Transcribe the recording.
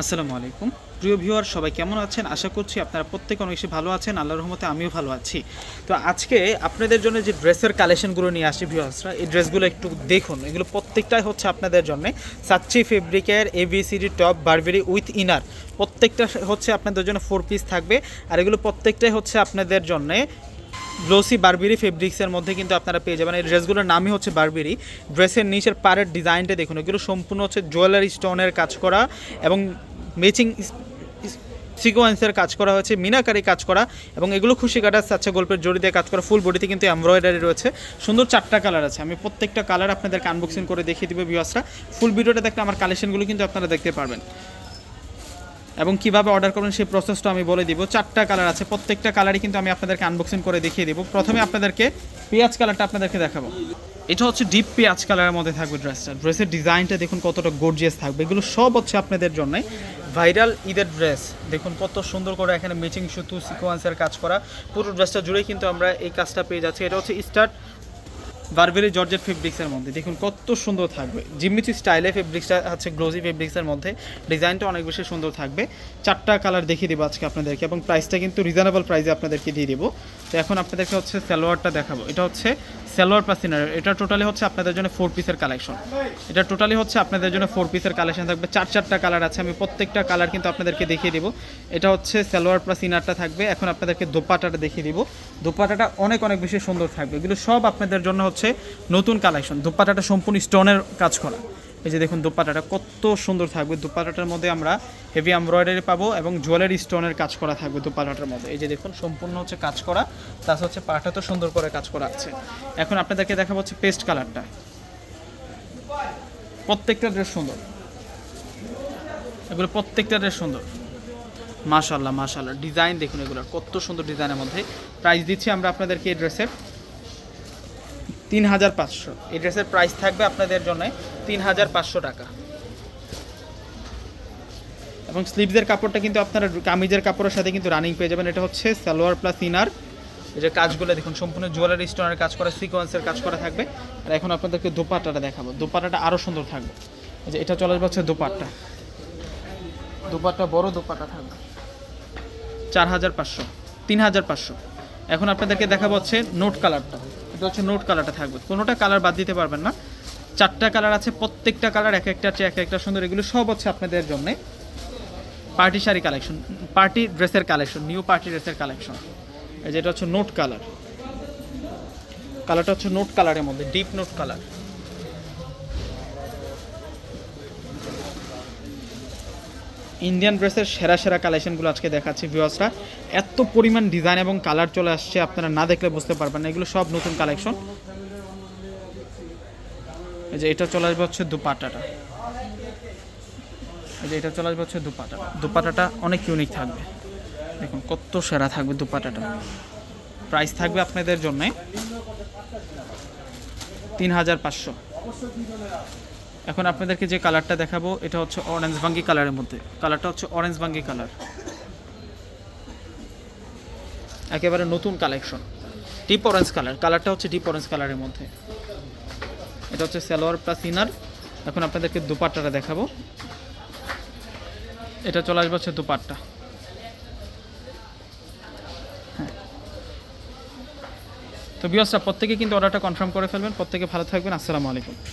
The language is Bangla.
আসসালামু আলাইকুম। প্রিয় ভিউয়ার, সবাই কেমন আছেন? আশা করছি আপনারা প্রত্যেকে অনেক বেশি ভালো আছেন। আল্লাহর রহমতে আমিও ভালো আছি। তো আজকে আপনাদের জন্য যে ড্রেসের কালেকশনগুলো নিয়ে আসি ভিউয়ার্সরা, এই ড্রেসগুলো একটু দেখুন। এগুলো প্রত্যেকটাই হচ্ছে আপনাদের জন্য সাচ্চি ফেব্রিকের A B C D top Burberry with inner প্রত্যেকটা হচ্ছে আপনাদের জন্য ফোর পিস থাকবে। আর এগুলো প্রত্যেকটাই হচ্ছে আপনাদের জন্য গ্লোসি বারবেরি ফেব্রিক্সের মধ্যে কিন্তু আপনারা পেয়ে যাবেন। এই ড্রেসগুলোর নামই হচ্ছে বারবেরি ড্রেসের নিচের পাড়ের ডিজাইনটা দেখুন। এগুলো সম্পূর্ণ হচ্ছে জুয়েলারি স্টোনের কাজ করা এবং ম্যাচিং সিকোয়েন্সের কাজ করা হয়েছে, মিনাকারি কাজ করা, এবং এগুলো খুশি কাটার সাচ্চা গল্পের দিয়ে কাজ করা ফুল বডিতে কিন্তু এমব্রয়ডারি রয়েছে। সুন্দর চারটা কালার আছে। আমি প্রত্যেকটা কালার আপনাদেরকে আনবক্সিং করে দেখিয়ে দিব ভিউয়ার্সরা ফুল ভিডিওটা দেখলে আমার কালেকশনগুলো কিন্তু আপনারা দেখতে পারবেন। এবং কীভাবে অর্ডার করবেন সেই প্রসেসটা আমি বলে দিব। চারটা কালার আছে। প্রত্যেকটা কালারই কিন্তু আমি আপনাদেরকে আনবক্সিং করে দেখিয়ে দিব। প্রথমে আপনাদেরকে পেঁয়াজ কালারটা আপনাদেরকে দেখাবো। এটা হচ্ছে ডিপ পেঁয়াজ কালারের মধ্যে থাকবে ড্রেসটা ড্রেসের ডিজাইনটা দেখুন কতটা গর্জিয়াস থাকবে। এগুলো সব হচ্ছে আপনাদের জন্য। ভাইরাল ঈদের ড্রেস দেখুন, কত সুন্দর করে এখানে ম্যাচিং সুতু সিকোয়েন্সের কাজ করা। পুরো ড্রেসটা জুড়েই কিন্তু আমরা এই কাজটা পেয়ে যাচ্ছি। এটা হচ্ছে স্টার্ট বারবেরি জর্জেট ফেব্রিক্সের মধ্যে। দেখুন, কত সুন্দর থাকবে। জিমিচি স্টাইলে ফেব্রিক্সটা হচ্ছে গ্লোজি ফেব্রিক্সের মধ্যে। ডিজাইনটা অনেক বেশি সুন্দর থাকবে। চারটা কালার দেখিয়ে দেবো আজকে আপনাদেরকে, এবং প্রাইসটা কিন্তু রিজনেবল প্রাইসে আপনাদেরকে দিয়ে দেবো। তো এখন আপনাদেরকে হচ্ছে সালোয়ারটা দেখাবো। এটা হচ্ছে সালোয়ার প্লাস ইনার এটা টোটালি হচ্ছে আপনাদের জন্য ফোর পিসের কালেকশন এটা টোটালি হচ্ছে আপনাদের জন্য ফোর পিসের কালেকশন থাকবে। চার চারটা কালার আছে। আমি প্রত্যেকটা কালার কিন্তু আপনাদেরকে দেখিয়ে দেবো। এটা হচ্ছে সালোয়ার প্লাস ইনারটা থাকবে। এখন আপনাদেরকে দোপাটাটা দেখিয়ে দিব। দোপাটাটা অনেক অনেক বেশি সুন্দর থাকবে। এগুলো সব আপনাদের জন্য হচ্ছে নতুন কালেকশন দোপাটাটা সম্পূর্ণ স্টোনের কাজ করা। এই যে দেখুন দোপাটাটা কত সুন্দর থাকবে। দোপাটাটার মধ্যে আমরা হেভি এমব্রয়ডারি পাবো এবং জুয়েলারি স্টোনের কাজ করা থাকবে দোপাটাটার মধ্যে। এই যে দেখুন, সম্পূর্ণ হচ্ছে কাজ করা প্লাস হচ্ছে পাটা তো সুন্দর করে কাজ করা আছে। এখন আপনাদেরকে দেখাবো হচ্ছে পেস্ট কালারটা প্রত্যেকটা ড্রেস সুন্দর। এগুলো প্রত্যেকটা ড্রেস সুন্দর। মাশাল্লাহ মাশাল্লাহ ডিজাইন দেখুন এগুলো কত সুন্দর ডিজাইনের মধ্যে। প্রাইস দিচ্ছি আমরা আপনাদেরকে এই ড্রেসের তিন হাজার পাঁচশো। এই ড্রেসের প্রাইস থাকবে আপনাদের জন্য তিন হাজার পাঁচশো টাকা। এবং স্লিভসের কাপড়টা কিন্তু আপনারা কামিজের কাপড়ের সাথে কিন্তু রানিং পেয়ে যাবেন। এটা হচ্ছে সালোয়ার প্লাস ইনার এই যে কাজগুলো দেখুন, সম্পূর্ণ জুয়েলারি স্টোনের কাজ করা সিকোয়েন্সের কাজ করা থাকবে। আর এখন আপনাদেরকে দোপাট্টাটা দেখাবো। দোপাট্টাটা আরও সুন্দর থাকবে। এই যে এটা চলে আসবে হচ্ছে দোপাট্টা। দোপাট্টা, বড় দোপাট্টা থাকবে। চার হাজার পাঁচশো তিন হাজার পাঁচশো। এখন আপনাদেরকে দেখাবো হচ্ছে নোট কালারটা এটা হচ্ছে নোট কালারটা থাকবে। কোনোটা কালার বাদ দিতে পারবেন না। চারটা কালার আছে, প্রত্যেকটা কালার এক একটা আছে এক একটা সুন্দর। এগুলো সব হচ্ছে আপনাদের জন্যে পার্টি শাড়ি কালেকশন পার্টি ড্রেসের কালেকশন নিউ পার্টি ড্রেসের কালেকশন যেটা হচ্ছে নোট কালার কালারটা হচ্ছে নোট কালারের মধ্যে ডিপ নোট কালার ইন্ডিয়ান ড্রেসের সেরা সেরা কালেকশনগুলো আজকে দেখাচ্ছি ভিউয়ার্সরা এত পরিমাণ ডিজাইন এবং কালার চলে আসছে, আপনারা না দেখলে বুঝতে পারবেন না। এগুলো সব নতুন কালেকশন এই যে এটা চলে আসবে হচ্ছে দুপাটাটা। এই যে এটা চলে আসবে হচ্ছে দুপাটাটা। দুপাটাটা অনেক ইউনিক থাকবে। দেখুন, কত সেরা থাকবে দুপাটাটা। প্রাইস থাকবে আপনাদের জন্য তিন হাজার পাঁচশো। এখন আপনাদেরকে যে কালারটা দেখাবো, এটা হচ্ছে অরেঞ্জ ভাঙ্গি কালারের মধ্যে। কালারটা হচ্ছে অরেঞ্জ ভাঙ্গি কালার। একেবারে নতুন কালেকশন ডিপ অরেঞ্জ কালার কালারটা হচ্ছে ডিপ অরেঞ্জ কালারের মধ্যে। এটা হচ্ছে সালোয়ার প্লাস ইনার এখন আপনাদেরকে দুপাট্টাটা দেখাবো। এটা চলে আসবে হচ্ছে দুপাট্টা। হ্যাঁ। তো বিয়সরা প্রত্যেকে কিন্তু অর্ডারটা কনফার্ম করে ফেলবেন। প্রত্যেকে ভালো থাকবেন। আসসালামু আলাইকুম।